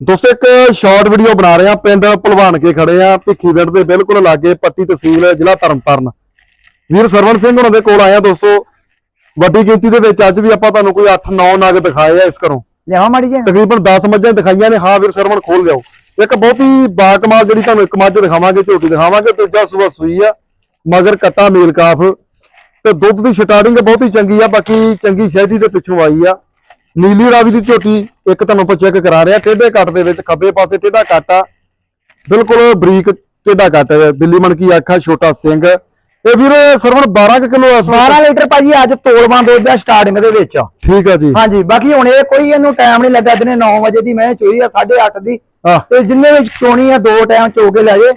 ਦੋਸਤੋ ਇੱਕ short video ਬਣਾ ਰਹੇ ਆ ਪਿੰਡ ਭਲਵਾਨ ਕੇ ਖੜੇ ਆ ਭਿੱਖੀ ਪਿੰਡ ਦੇ ਬਿਲਕੁਲ ਲਾਗੇ ਪੱਟੀ ਤਹਿਸੀਲ ਜ਼ਿਲ੍ਹਾ ਤਰਨਤਾਰਨ। ਵੀਰ ਸਰਵਣ ਸਿੰਘ ਉਹਨਾਂ ਦੇ ਕੋਲ ਆਏ ਆ ਦੋਸਤੋ। ਵੱਡੀ ਗਿਣਤੀ ਦੇ ਵਿੱਚ ਅੱਜ ਵੀ ਆਪਾਂ ਤੁਹਾਨੂੰ ਕੋਈ 8-9 ਨਗ ਦਿਖਾਏ ਆ ਇਸ ਘਰੋਂ। ਲਿਆਵਾਂ ਮਾੜੀ ਜੀ ਤਕਰੀਬਨ 10 ਮੱਝਾਂ ਦਿਖਾਈਆਂ ਨੇ। ਹਾਂ ਵੀਰ ਸਰਵਣ ਖੋਲ ਲਿਆਓ। ਇੱਕ ਬਹੁਤੀ ਬਾਕਮਾਲ ਜਿਹੜੀ ਤੁਹਾਨੂੰ ਇੱਕ ਮੱਝ ਦਿਖਾਵਾਂਗੇ ਝੋਟੀ ਦਿਖਾਵਾਂਗੇ। ਦੂਜਾ ਸੂਆ ਸੂਈ ਆ ਮਗਰ ਕੱਟਾ ਮੇਲ ਕਾਫ। ਤੇ ਦੁੱਧ ਦੀ ਸਟਾਰਟਿੰਗ ਬਹੁਤੀ ਚੰਗੀ ਆ ਬਾਕੀ ਚੰਗੀ ਸ਼ਹਿਦੀ ਦੇ ਪਿੱਛੋਂ ਆਈ ਆ। ਨੀਲੀ ਰਾਵੀ ਦੀ ਝੋਟੀ ਇੱਕ ਤੁਹਾਨੂੰ ਆਪਾਂ ਚੈੱਕ ਕਰਾ ਰਹੇ ਟੇਢੇ ਕੱਟ ਦੇ ਵਿੱਚ ਖੱਬੇ ਪਾਸੇ ਟੇਢਾ ਕੱਟ ਆ। ਬਿਲਕੁਲ ਬਰੀਕ ਟੇਢਾ ਕੱਟ ਹੈ। ਬਿੱਲੀ ਮਣਕੀ ਅੱਖਾਂ ਛੋਟਾ ਸਿੰਘ। ਇਹ ਵੀਰ ਸਰਵਣ 12 ਕਿਲੋ ਵਕਤ 12 ਲੀਟਰ ਭਾਜੀ ਅੱਜ ਤੋਲਵਾਂ ਦੁੱਧ ਦਾ ਸਟਾਰਟਿੰਗ ਦੇ ਵਿੱਚ। ਠੀਕ ਆ ਜੀ। ਹਾਂਜੀ ਬਾਕੀ ਹੁਣ ਇਹ ਕੋਈ ਇਹਨੂੰ ਟਾਈਮ ਨਹੀਂ ਲੱਗਾ ਦਿਨੇ 9 ਵਜੇ ਦੀ ਮੈਂ ਚੋਈ ਆ 8:30 ਦੀ। ਤੇ ਜਿੰਨੇ ਵਿੱਚ ਚੋਣੀ ਆ ਦੋ ਟਾਈਮ ਚੋ ਕੇ ਲੈ ਜੇ।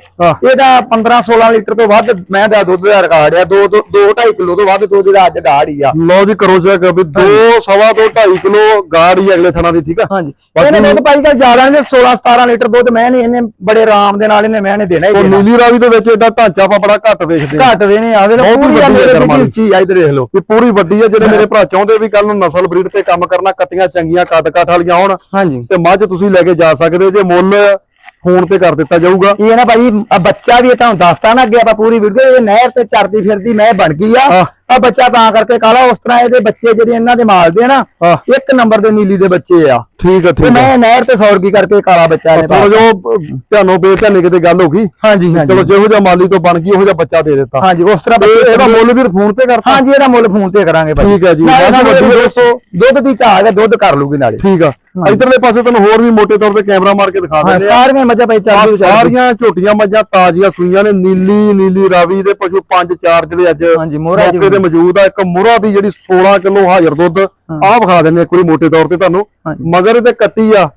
ਇਹਦਾ 15 16 ਲੀਟਰ ਤੋਂ ਵੱਧ ਮੈਂ ਦਾ ਦੁੱਧ ਦਾ ਰਿਕਾਰਡ ਆ। 2 2 2.5 ਕਿਲੋ ਤੋਂ ਵੱਧ ਦੁੱਧ ਦਾ ਅੱਜ ਗਾੜ ਹੀ ਆ। ਲਓ ਜੀ ਕਰੋ ਚੈੱਕ ਵੀ 2 ਸਵਾ ਦੋ 2.5 ਕਿਲੋ ਗਾੜ ਹੀ ਅਗਲੇ ਥਣਾ ਦੀ ਠੀਕ ਆ? ਹਾਂਜੀ। ਇਹਨੇ ਦੁੱਧ ਭਾਜੀ ਚੱਲ ਜ਼ਿਆਦਾ ਨਹੀਂ 16 17 ਲੀਟਰ ਦੁੱਧ ਮੈਂ ਨਹੀਂ ਇਹਨੇ ਬੜੇ ਆਰਾਮ ਦੇ ਨਾਲ ਇਹਨੇ ਮੈਂ ਨੇ ਦੇਣਾ ਹੀ ਨੀਲੀ ਰਾਵੀ ਦੇ ਵਿੱਚ ਏਡਾ ਢਾਂਚਾ ਆਪਾਂ ਬੜਾ ਘੱਟ ਵੇਖਦੇ ਆ ਘੱਟ ਦੇਣੇ ਆਵੇ ਤਾਂ ਬਹੁਤ ਪੂਰੀ ਆ ਮੇਰੇ ਦੀ। ਉੱਚੀ ਆ ਇਧਰ ਦੇਖ ਲਓ। ਵੀ ਪੂਰੀ ਵੱਡੀ ਆ ਜਿਹੜੇ ਮੇਰੇ ਭਰਾ ਚਾਹੁੰਦੇ ਵੀ ਕੱਲ ਨੂੰ ਨਸਲ ਬਰੀਡ ਤੇ ਕੰਮ ਕਰਨਾ ਕੱਟੀਆਂ ਚੰਗੀਆਂ ਕੱਦ ਕੱਠ ਵਾਲੀਆਂ ਹੋਣ ਹਾਂਜੀ। ਤੇ ਮੱਝ ਤੁਸੀਂ ਲੈ ਕੇ ਜਾ ਸਕਦੇ ਜੇ ਮੁੱਲ ਫੋਨ ਤੇ ਕਰ ਦਿੱਤਾ ਜਾਊਗਾ ਇਹ ਨਾ ਭਾਈ ਆ ਬੱਚਾ ਵੀ ਇਹ ਤੁਹਾਨੂੰ ਦੱਸਤਾ ਨਾ ਅੱਗੇ ਆਪਾਂ ਪੂਰੀ ਵੀਡੀਓ ਇਹ ਨਹਿਰ ਤੇ ਚਰਦੀ ਫਿਰਦੀ ਮੈਂ ਬਣ ਗਈ ਆ। ਆ ਬੱਚਾ ਤਾਂ ਕਰਕੇ ਕਾਲਾ ਉਸ ਤਰ੍ਹਾਂ ਇਹਦੇ ਬੱਚੇ ਜਿਹੜੇ ਇਹਨਾਂ ਦੇ ਮਾਲ ਦੇ ਨਾ ਹਾਂ। ਇੱਕ ਨੰਬਰ ਦੇ ਨੀਲੀ ਦੇ ਬੱਚੇ ਆ। ਠੀਕ ਆ ਤੇ ਠੀਕ ਆ। ਮੈਂ ਨਹਿਰ ਤੇ ਸੌਰਗੀ ਕਰਕੇ ਕਾਲਾ ਬੱਚਾ ਨੇ ਚਲੋ ਜੋ ਧਿਆਨੋਂ ਬੇਧਿਆਨੀ ਕਿਤੇ ਗੱਲ ਹੋ ਗਈ। ਹਾਂਜੀ ਹਾਂਜੀ। ਚਲੋ ਜਿਹੋ ਜਿਹਾ ਮਾਲੀ ਤੋਂ ਬਣ ਗਈ ਉਹੋ ਜਿਹਾ ਬੱਚਾ ਦੇ ਦਿੱਤਾ। ਹਾਂਜੀ ਉਸ ਤਰ੍ਹਾਂ ਤੇ ਬੱਚੇ ਇਹਦਾ ਮੁੱਲ ਵੀ ਫੋਨ ਤੇ ਕਰਤਾ? ਹਾਂਜੀ ਇਹਦਾ ਮੁੱਲ ਫੋਨ ਤੇ ਕਰਾਂਗੇ ਭਾਈ ਠੀਕ ਹੈ ਜੀ। ਨਾਲੇ ਸਾਨੂੰ ਵੱਡੀ ਇਹਦੇ ਦੋਸਤੋ- ਦੁੱਧ ਦੀ ਚਾਹ ਹੈ ਦੁੱਧ ਕਰ ਲੂਗੀ ਨਾਲੇ। ਠੀਕ ਆ। ਇਧਰਲੇ ਪਾਸੇ ਤੁਹਾਨੂੰ ਹੋਰ ਵੀ ਮੋٹے ਤੌਰ ਤੇ ਕੈਮਰਾ ਮਾਰ ਕੇ ਦਿਖਾ ਹਾਂ ਦਿੰਦੇ ਆ। ਸਾਰੀਆਂ ਮੱਝਾਂ ਭਾਈ ਆਹ ਚੱਲਦੀ ਸਾਰੀਆਂ ਝੋਟੀਆਂ ਮੱਝਾਂ ਤਾਜ਼ੀਆਂ ਸੂਈਆਂ ਨੇ ਨੀਲੀ ਨੀਲੀ ਰਾਵੀ ਦੇ ਪਸ਼ੂ ਪੰਜ ਚਾਰ ਜਿਹੜੇ ਅੱਜ ਹਾਂਜੀ, ਮੋਹਰਾ ਜੀ ਮੌਕੇ ਤੇ ਮੌਜੂਦ ਆ। ਇੱਕ ਮੁਰਾ ਦੀ ਜਿਹੜੀ 16 ਕਿਲੋ ਹਾਜ਼ਰ ਦੁੱਧ ਆਹ ਵਿਖਾ ਦਿੰਨੇ ਇੱਕ ਵਾਰੀ ਮੋٹے ਤੌਰ ਤੇ ਤੁਹਾਨੂੰ। ਮਗਰ ਇਹਦੇ ਕੱਟੀ ਆ।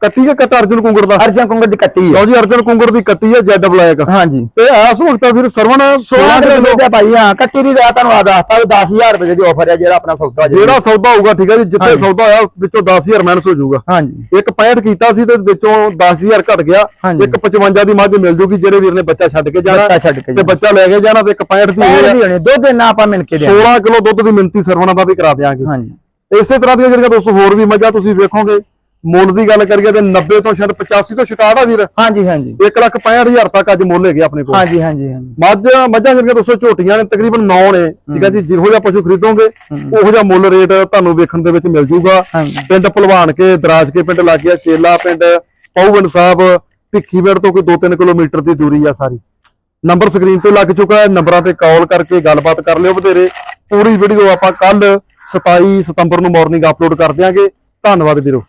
ਕੱਟੀ ਆ ਕੱਟਾ ਅਰਜਨ ਕੁੰਗੜ ਦਾ? ਅਰਜਨ ਕੁੰਗੜ ਦੀ ਕੱਟੀ ਆ। ਲਓ ਜੀ ਅਰਜਨ ਕੁੰਗੜ ਦੀ ਕੱਟੀ ਆ ਜੈਡ ਬਲੈਕ ਹਾਂਜੀ। ਤੇ ਇਸ ਵਕਤ ਵੀਰ ਸਰਵਣ 16 16 ਕਿਲੋ ਆ ਭਾਈ ਹਾਂ ਕੱਟੀ ਦੀ ਦਾ ਤੁਹਾਨੂੰ ਆ ਦੱਸਤਾ ਵੀ 10000 ਰੁਪਏ ਦੀ ਆਫਰ ਹੈ ਜਿਹੜਾ ਆਪਣਾ ਸੌਦਾ ਜਿਹੜਾ। ਸੌਦਾ ਹੋਊਗਾ ਠੀਕ ਹੈ ਜੀ ਜਿੱਥੇ। ਸੌਦਾ ਹੋਇਆ ਵਿੱਚੋਂ 10000 ਮਾਈਨਸ ਹੋ ਜਾਊਗਾ। ਹਾਂਜੀ। ਇੱਕ 65 ਕੀਤਾ ਸੀ ਤੇ ਵਿੱਚੋਂ 10000 ਘਟ ਗਿਆ। ਇੱਕ 55 ਦੀ ਮੱਝ ਮਿਲ ਜੂਗੀ ਜਿਹੜੇ ਵੀਰ ਨੇ ਬੱਚਾ ਛੱਡ ਕੇ ਜਾਣਾ। ਛੱਡ ਕੇ ਤੇ। ਬੱਚਾ ਲੈ ਕੇ ਜਾਣਾ ਤੇ ਇੱਕ 65 ਦੀ ਦੀ ਹੋਣੀ ਦੁੱਧ ਇੰਨਾ ਆਪਾਂ ਮਿਲ ਕੇ ਦੇਣਾ 16 ਕਿਲੋ ਦੁੱਧ ਦੀ ਮਿੰਤੀ ਸਰਵਣਾ ਦਾ ਵੀ ਕਰਾ ਦਿਆਂਗੇ। ਹਾਂਜੀ। ਇਸੇ ਤਰ੍ਹਾਂ ਦੀਆਂ ਜਿਹੜੀਆਂ ਦੋਸਤੋ ਹੋਰ ਵੀ ਮੱਝਾਂ ਤੁਸੀਂ ਵੇਖੋਗੇ ਮੁੱਲ ਦੀ ਗੱਲ ਕਰੀਏ ਤੇ 90 ਤੋਂ ਸ਼ਾਇਦ 85 ਤੋਂ ਸਟਾਰਟ ਆ ਵੀਰ। ਹਾਂਜੀ ਹਾਂਜੀ। 1 ਲੱਖ 65000 ਤੱਕ ਅੱਜ ਮੁੱਲ ਹੈਗੇ ਆਪਣੇ ਕੋਲ। ਹਾਂਜੀ ਹਾਂਜੀ ਹਾਂਜੀ। ਮੱਝ ਮੱਝਾਂ ਜਿਹੜੀਆਂ ਦੋਸਤੋ ਝੋਟੀਆਂ ਨੇ ਤਕਰੀਬਨ 9 ਨੇ ਠੀਕ ਹੈ ਜੀ ਜਿਹੋ ਜਿਹਾ ਪਸ਼ੂ ਖਰੀਦੋਗੇ ਉਹੋ ਜਿਹਾ ਮੁੱਲ ਰੇਟ ਤੁਹਾਨੂੰ ਵੇਖਣ ਦੇ ਵਿੱਚ ਮਿਲ ਜੂਗਾ। ਪਿੰਡ ਭਲਵਾਨ ਕੇ ਦਰਾਜ ਕੇ ਪਿੰਡ ਲੱਗ ਗਿਆ ਚੇਲਾ ਪਿੰਡ ਪੌਵਨ ਸਾਹਿਬ ਭਿੱਖੀਵਿੰਡ ਤੋਂ ਕੋਈ 2-3 ਕਿਲੋਮੀਟਰ ਦੀ ਦੂਰੀ ਆ ਸਾਰੀ। ਨੰਬਰ ਸਕਰੀਨ ਤੇ ਲੱਗ ਚੁੱਕਾ ਹੈ ਨੰਬਰਾਂ ਤੇ ਕਾਲ ਕਰਕੇ ਗੱਲਬਾਤ ਕਰ ਲਿਓ ਬਥੇਰੇ ਪੂਰੀ ਵੀਡੀਓ ਆਪਾਂ ਕੱਲ 27 ਸਤੰਬਰ ਨੂੰ ਮਾਰਨਿੰਗ ਅਪਲੋਡ ਕਰ ਦਿਆਂਗੇ। ਧੰਨਵਾਦ ਵੀਰੋ।